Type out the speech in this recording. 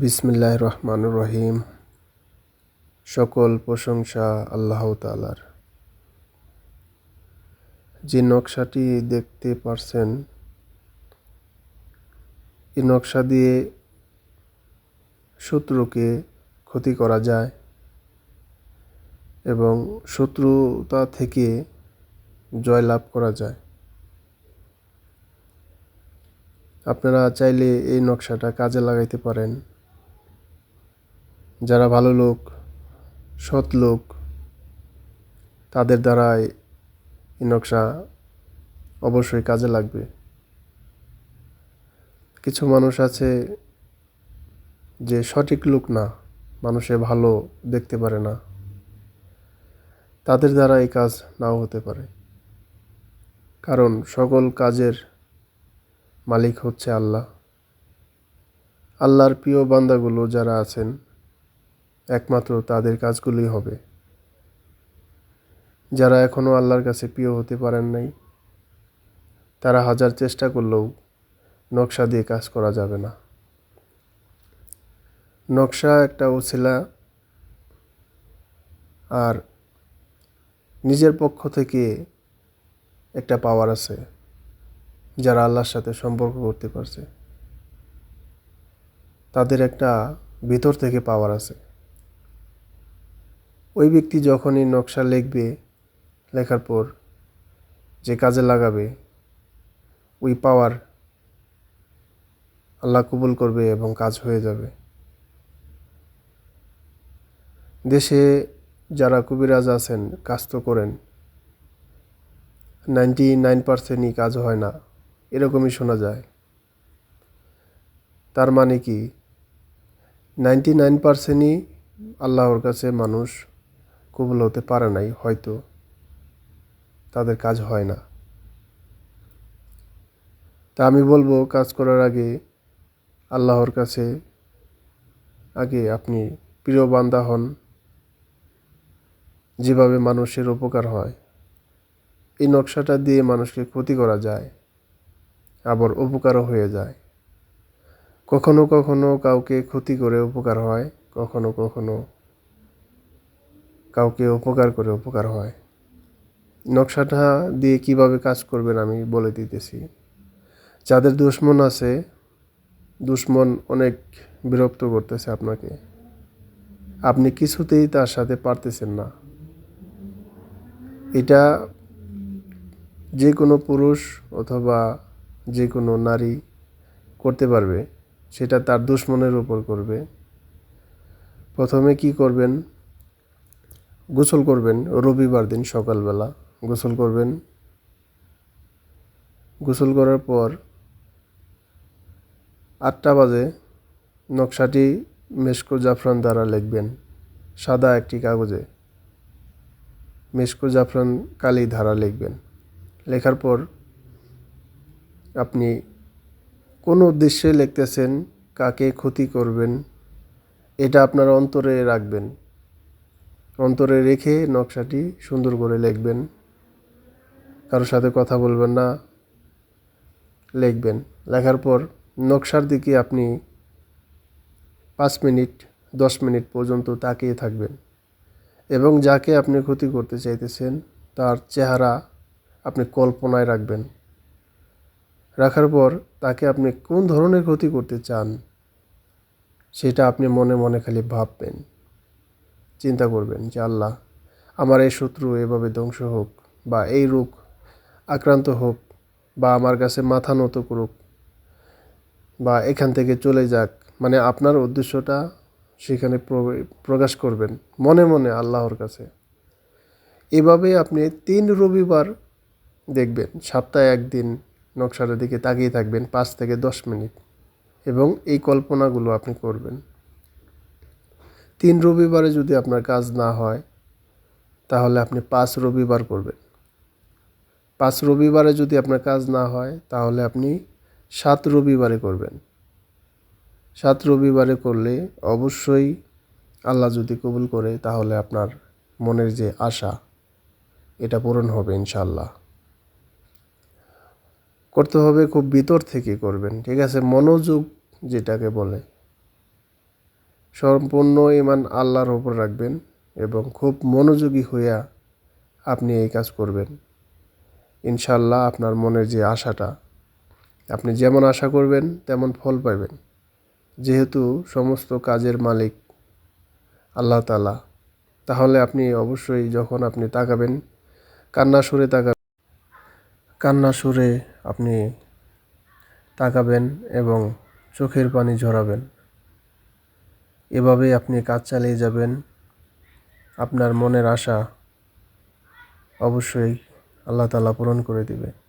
বিসমিল্লাহ রহমান রহিম। সকল প্রশংসা আল্লাহ তালার যে নকশাটি দেখতে পারছেন এই নকশা দিয়ে শত্রুকে ক্ষতি করা যায় এবং শত্রুতা থেকে জয়লাভ করা যায়। আপনারা চাইলে এই নকশাটা কাজে লাগাইতে পারেন। যারা ভালো লোক, সৎ লোক, তাদের দ্বারাই এই নকশা অবশ্যই কাজে লাগবে। কিছু মানুষ আছে যে সঠিক লোক না, মানুষে ভালো দেখতে পারে না। তাদের দ্বারা এই কাজ নাও হতে পারে। কারণ সকল কাজের মালিক হচ্ছে আল্লাহ। আল্লাহর প্রিয় বান্দাগুলো যারা আছেন একমাত্র তাদের কাজগুলোই হবে। যারা এখনও আল্লাহর কাছে প্রিয় হতে পারেন নাই, তারা হাজার চেষ্টা করলেও নকশা দিয়ে কাজ করা যাবে না। নকশা একটা ওছিলা আর নিজের পক্ষ থেকে একটা পাওয়ার আছে, যারা আল্লাহর সাথে সম্পর্ক করতে পারছে। তাদের একটা ভিতর থেকে পাওয়ার আছে। ওই ব্যক্তি যখনই নকশা লিখবে, লেখার পর যে কাজে লাগাবে, ওই পাওয়ার আল্লাহ কবুল করবে এবং কাজ হয়ে যাবে। দেশে যারা কবিরাজ আছেন, কাজ তো করেন নাইনটি নাইন পার্সেন্টই কাজ হয় না, এরকমই শোনা যায়। তার মানে কি? নাইনটি নাইন পার্সেন্টই আল্লাহর কাছে মানুষ কবুল হতে পারে নাই, হয়তো তাদের কাজ হয় না। তা আমি বলব, কাজ করার আগে আল্লাহর কাছে আগে আপনি প্রিয় বান্দা হন। যেভাবে মানুষের উপকার হয়, এই নকশাটা দিয়ে মানুষকে ক্ষতি করা যায়, আবার উপকারও হয়ে যায়। কখনো কখনো কাউকে ক্ষতি করে উপকার হয়, কখনো কখনো কাউকে উপকার করে উপকার হয়। নকশাটা দিয়ে কীভাবে কাজ করবেন আমি বলে দিতেছি। যাদের দুশ্মন আছে, দুশ্মন অনেক বিরক্ত করতেছে আপনাকে। আপনি কিছুতেই তার সাথে পারতেছেন না। এটা যে কোনো পুরুষ অথবা যে কোনো নারী করতে পারবে, সেটা তার দুশ্মনের উপর করবে। প্রথমে কি করবেন? গোসল করবেন রবিবার দিন সকালবেলা। গোসল করবেন। গোসল করার পর আটটা বাজে নকশাটি মেশকো জাফরান দ্বারা লিখবেন, সাদা একটি কাগজে। মেশকো জাফরান কালি ধারা লিখবেন। লেখার পর আপনি কোন উদ্দেশ্যে লিখতেছেন, কাকে ক্ষতি করবেন, এটা আপনার অন্তরে রাখবেন। অন্তরে রেখে নকশাটি সুন্দর করে লিখবেন। কারোর সাথে কথা বলবেন না, লিখবেন। লেখার পর নকশার দিকে আপনি পাঁচ মিনিট, দশ মিনিট পর্যন্ত তাকিয়ে থাকবেন এবং যাকে আপনি ক্ষতি করতে চাইতেছেন, তার চেহারা আপনি কল্পনায় রাখবেন। রাখার পর তাকে আপনি কোন ধরনের ক্ষতি করতে চান, সেটা আপনি মনে মনে খালি ভাববেন। চিন্তা করবেন যে আল্লাহ, আমার এই শত্রু এভাবে ধ্বংস হোক বা এই রোগ আক্রান্ত হোক বা আমার কাছে মাথা নত করুক বা এখান থেকে চলে যাক মানে আপনার উদ্দেশ্যটা সেখানে প্রকাশ করবেন মনে মনে আল্লাহর কাছে। এভাবে আপনি তিন রবিবার দেখবেন, সপ্তাহে একদিন নকশাটার দিকে তাকিয়ে থাকবেন পাঁচ থেকে দশ মিনিট এবং এই কল্পনাগুলো আপনি করবেন। তিন রবিবারে যদি আপনার কাজ না হয়, তাহলে আপনি পাঁচ রবিবার করবেন পাঁচ রবিবারে যদি আপনার কাজ না হয়, তাহলে আপনি সাত রবিবারে করবেন। সাত রবিবারে করলে অবশ্যই আল্লাহ যদি কবুল করে, তাহলে আপনার মনের যে আশা, এটা পূরণ হবে ইনশাল্লাহ করতে হবে খুব ভিতর থেকে করবেন, ঠিক আছে? মনোযোগ যেটাকে বলে সম্পূর্ণ ইমান আল্লাহর ওপর রাখবেন এবং খুব মনোযোগী হইয়া আপনি এই কাজ করবেন। ইনশাল্লাহ আপনার মনের যে আশাটা, আপনি যেমন আশা করবেন তেমন ফল পাবেন যেহেতু সমস্ত কাজের মালিক আল্লাহ তালা তাহলে আপনি অবশ্যই যখন আপনি তাকাবেন, কান্না সুরে তাকাবেন, কান্না সুরে আপনি তাকাবেন এবং চোখের পানি ঝরাবেন। এভাবেই আপনি কাজ চালিয়ে যাবেন। আপনার মনের আশা অবশ্যই আল্লাহ তালা পূরণ করে দিবে।